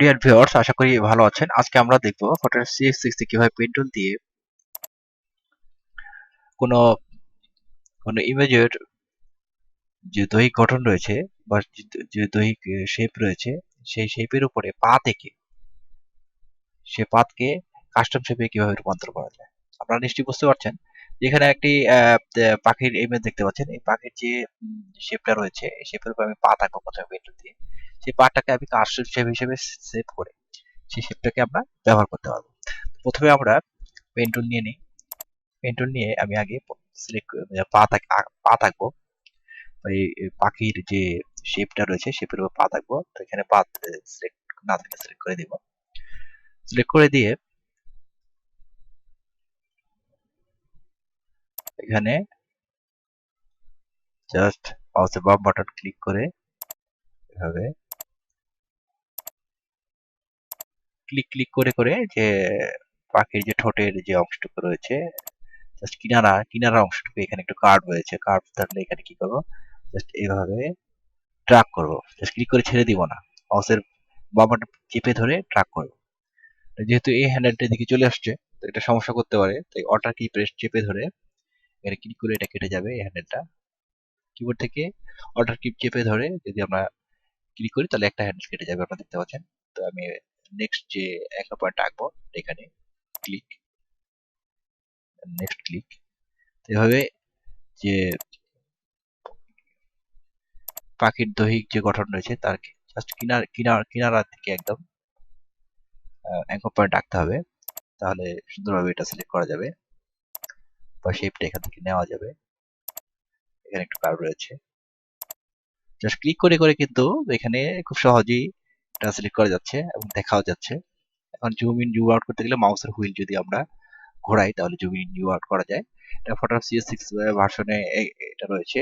Dear viewers আশা করি ভালো আছেন। আজকে আমরা দেখব ফটোশপ সিএক্স সিক্সটি কীভাবে পেন টুল দিয়ে কোনো কোনো ইমেজের যে দৈহিক গঠন রয়েছে বা যে দৈহিক শেপ রয়েছে, সেই শেপের উপরে পা থেকে, সে পাতকে কাস্টম শেপে কীভাবে রূপান্তর করা যায়। আপনারা নিশ্চয়ই বুঝতে পারছেন যেখানে একটি পাখির ইমেজ দেখতে পাচ্ছেন। এই পাখির যে শেপটা রয়েছে, এই শেপের উপর আমি পা থাকব প্রথমে পেন দিয়ে। সেই পার্টটাকে আমি কাস্টম শেপ হিসেবে সেভ করে সেই শেপটাকে আমরা ব্যবহার করতে পারব। প্রথমে আমরা পেন টুল নিয়ে নিই। পেন টুল নিয়ে আমি আগে সিলেক্ট পা থাক পা থাকব। এই পাখির যে শেপটা রয়েছে শেপের উপর পা থাকব। তো এখানে পা সিলেক্ট না থাকলে সিলেক্ট করে দিব। সিলেক্ট করে দিয়ে এখানে জাস্ট মাউসের বাম বাটন ক্লিক করে এভাবে ক্লিক ক্লিক করে করে যে পাখির যে ঠোঁটের যে অংশটুকু রয়েছে জাস্ট কিনারা কিনারা অংশটুকু এখানে একটু কার্ভ রয়েছে। কার্ভ থাকলে এখানে কি করব? জাস্ট এইভাবে ট্র্যাক করব। জাস্ট ক্লিক করে ছেড়ে দিব না। মাউসের বাবাটা চেপে ধরে ট্র্যাক করব। যেহেতু এই হ্যান্ডেলটার দিকে চলে আসছে, তো এটা সমস্যা করতে পারে। তাই অল্টার কি প্রেস চেপে ধরে এখানে ক্লিক করে এটা কেটে যাবে এই হ্যান্ডেলটা কিবোর্ড থেকে অল্টার কিপ চেপে ধরে যদি আমরা ক্লিক করি তাহলে একটা হ্যান্ডেল কেটে যাবে আপনারা দেখতে পাচ্ছেন। তো আমি নেক্সট যে একটা পয়েন্ট আঁকবো এখানে ক্লিক নেক্সট ক্লিক এভাবে যে পাখির দৈহিক যে গঠন রয়েছে তার জাস্ট কিনার কিনার কিনারা থেকে একদম অ্যাঙ্কর পয়েন্ট আঁকতে হবে। তাহলে সুন্দরভাবে এটা সিলেক্ট করা যাবে। বা শেপটা এখান থেকে নেওয়া যাবে। এখানে একটু কার্ভ রয়েছে। জাস্ট ক্লিক করে করে কিন্তু এখানে খুব সহজেই সিলেক্ট করা যাচ্ছে এবং দেখাও যাচ্ছে। এখন জুম ইন জুম আউট করতে গেলে মাউসের হুইল যদি আমরা ঘোরাই, তাহলে জুম ইন জুম আউট করা যায়। এটা ফটোশপ সিএস সিক্স ভার্সনে এটা রয়েছে।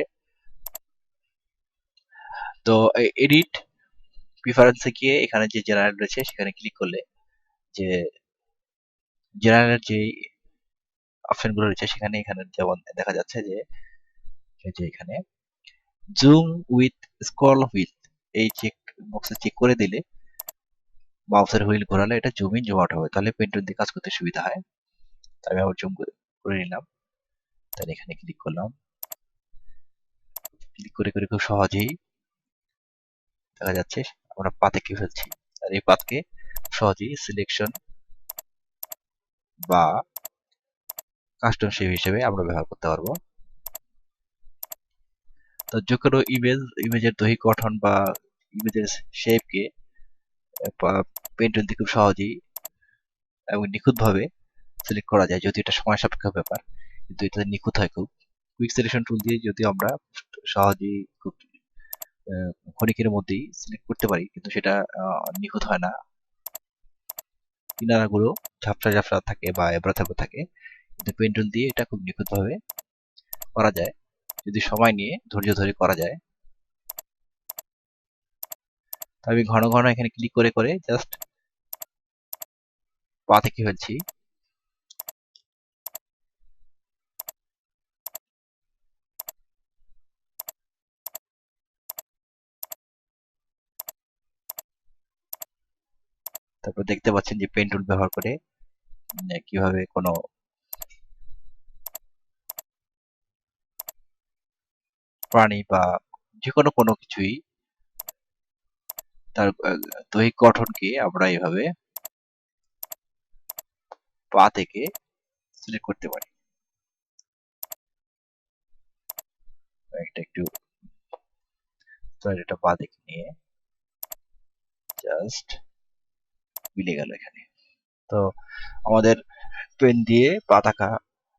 তো এডিট প্রিফারেন্সে গিয়ে এখানে যে জেনারেল রয়েছে, সেখানে ক্লিক করলে যে জেনারেলের যে অপশনগুলো রয়েছে, সেখানে এখানে যেমন দেখা যাচ্ছে যে যে এখানে জুম উইথ স্ক্রল হুইল এই চেক বক্সে চেক করে দিলে মাউসের হুইল ঘোরালে এটা জুম ইন জুম আউট হবে। তাহলে পেন্টুল দিয়ে কাজ করতে সুবিধা হয়। আমি আবার জুম করে নিলাম। তাহলে এখানে ক্লিক করলাম। ক্লিক করে করে খুব সহজেই দেখা যাচ্ছে আমরা পাতে কি ফেলছি আর এই পাতকে সহজেই সিলেকশন বা কাস্টম শেপ হিসেবে আমরা ব্যবহার করতে পারব। তো যে কোনো ইমেজ ইমেজের দৈহিক গঠন বা ইমেজের শেপকে পেন্টুল দিয়ে খুব সহজেই এবং নিখুঁতভাবে সিলেক্ট করা যায় যদি এটা সময় সাপেক্ষ ব্যাপার, কিন্তু এটা নিখুঁত হয় খুব। কুইক সিলেকশন টুল দিয়ে যদি আমরা সহজেই খুব ক্ষণিকের মধ্যেই সিলেক্ট করতে পারি, কিন্তু সেটা নিখুঁত হয় না। কিনারাগুলো ঝাপসা ঝাপসা থাকে বা এবড়া থাকে। পেন্টুল দিয়ে এটা খুব নিখুঁতভাবে করা যায়। যদি সময় নিয়ে ধৈর্য ধরে করা যায়। আমি ঘন ঘন এখানে ক্লিক করে করে জাস্ট পা থেকে ফেলছি। তারপর দেখতে পাচ্ছেন যে পেন টুল ব্যবহার করে কীভাবে কোনো প্রাণী বা যে কোনো কোনো কিছুই তার দৈহিক গঠনকে আমরা এভাবে পা থেকে সিলেক্ট করতে পারি। একটু এটা পা দেখে নিয়ে জাস্ট মিলে গেল এখানে। তো আমাদের পেন দিয়ে পা থাকা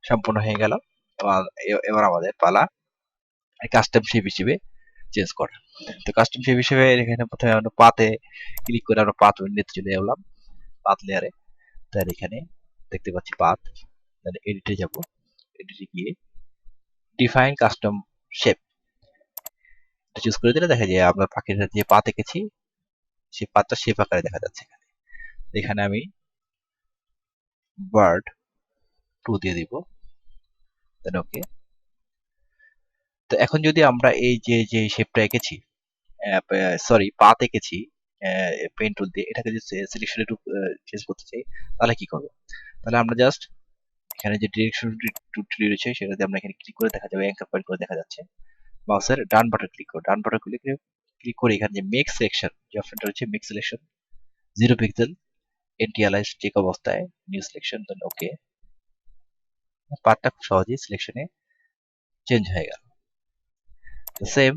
সম্পূর্ণ হয়ে গেল। এবার আমাদের পালা কাস্টম শেপ হিসেবে চেঞ্জ করা। তো কাস্টম শেপ হিসেবে এখানে প্রথমে আমরা পাতে ক্লিক করে আমরা পাত উইন্ডোতে চলে এলাম, পাত লেয়ারে তার এখানে দেখতে পাচ্ছি পাত। তাহলে এডিটে যাব। এডিটে গিয়ে ডিফাইন কাস্টম শেপ চুজ করে দিলে দেখা যায় আমরা পাখির যে পা এঁকেছি, সেই পাতটা শেপ আকারে দেখা যাচ্ছে এখানে। এখানে আমি বার্ড টু দিয়ে দিব। দেন ওকে তো এখন যদি আমরা এই যে যে শেপটা এঁকেছি সরি পাত এঁকেছি পেন টুল দিয়ে, এটাকে যদি সিলেকশন একটু চেঞ্জ করতে চাই, তাহলে কি করব? তাহলে আমরা জাস্ট এখানে যে ডিরেকশন টুলটি রয়েছে সেটাতে আমরা এখানে ক্লিক করে দেখা যাবে অ্যাঙ্কার পয়েন্ট করে দেখা যাচ্ছে। মাউসের ডান বাটন ক্লিক করো, ডান বাটন ক্লিক ক্লিক করে এখানে যে মেক সিলেকশন যে অপশনটা রয়েছে make selection zero pixel antialias check অবস্থায় নিউ সিলেকশন দেন ওকে পার্টটা খুব সহজেই সিলেকশনে চেঞ্জ হয়ে গেল। সেম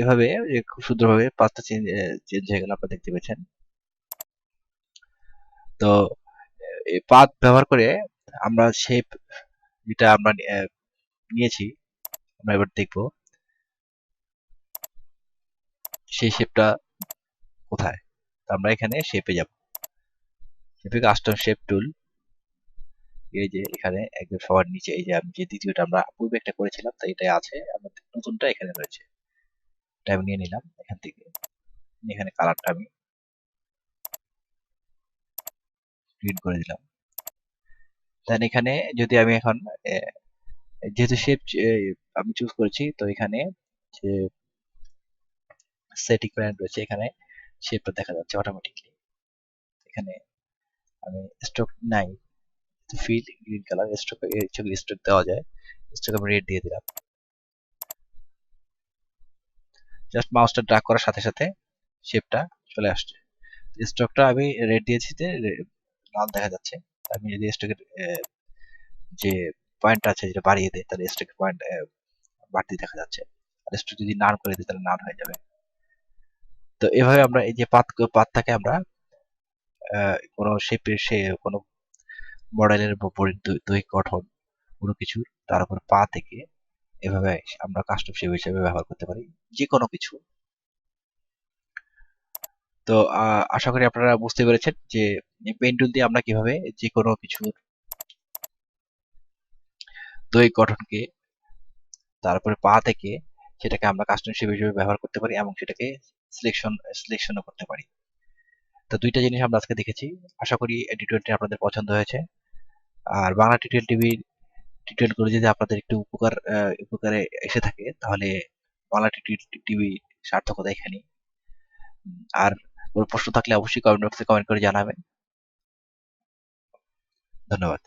এভাবে খুব সুন্দরভাবে পাঁচটা চেঞ্জ হয়ে গেল আপনারা দেখতে পেয়েছেন। তো এই পাথ ব্যবহার করে আমরা শেপ যেটা আমরা নিয়েছি, আমরা এবার দেখব সেই শেপটা কোথায়। আমরা এখানে শেপে যাব। শেপে কাস্টম শেপ টুল এই যে এখানে একদম সবার নিচে, এই যে আমি যে দ্বিতীয়টা আমরা পূর্বে একটা করেছিলাম তাই এটাই আছে। আমাদের নতুনটা এখানে রয়েছে। এটা আমি নিয়ে নিলাম এখান থেকে। এখানে কালারটা আমি গ্রিন করে দিলাম। দেন এখানে যদি আমি এখন যেহেতু শেপ আমি চুজ করেছি, তো এখানে যে সেটিং প্যানেল রয়েছে, এখানে শেপটা দেখা যাচ্ছে অটোমেটিকলি এখানে আমি স্ট্রোক নাই fill green colour stroke stroke দেওয়া যায় স্টক আমি রেড দিয়ে দিলাম। জাস্ট মাউসটা ড্রাগ করার সাথে সাথে শেপটা চলে আসছে। স্টকটা আমি রেড দিয়েছি যে লাল দেখা যাচ্ছে। আমি যদি স্টকের যে পয়েন্ট আছে যেটা বাড়িয়ে দেয় তাহলে স্টকের পয়েন্ট বাড়তি দেখা যাচ্ছে। আর স্টক যদি নান করে দিই, তাহলে নান হয়ে যাবে। তো এভাবে আমরা এই যে পাত, পাতটাকে আমরা কোনো শেপের সে, কোনো মডেলের দৈহিক গঠন, কোনো কিছু তার উপর পা থেকে এভাবে আমরা কাস্টম শেপ হিসেবে ব্যবহার করতে পারি যে কোনো কিছু। তো আশা করি আপনারা বুঝতে পেরেছেন যে পেন টুল দিয়ে আমরা কীভাবে যে কোনো কিছুর দৈহিক গঠনকে, তারপরে পা থেকে সেটাকে আমরা কাস্টম শেপ হিসেবে ব্যবহার করতে পারি এবং সেটাকে সিলেকশন সিলেকশনও করতে পারি। তো দুইটা জিনিস আমরা আজকে দেখেছি। আশা করি এই টিউটোরিয়ালটি আপনাদের পছন্দ হয়েছে। আর বাংলা টিউটোরিয়াল টিভির টিউটোরিয়ালগুলো যদি আপনাদের একটু উপকার উপকারে এসে থাকে, তাহলে বাংলা টিভি সার্থকতা এখানে আর কোনো প্রশ্ন থাকলে অবশ্যই কমেন্ট বক্সে কমেন্ট করে জানাবেন। ধন্যবাদ।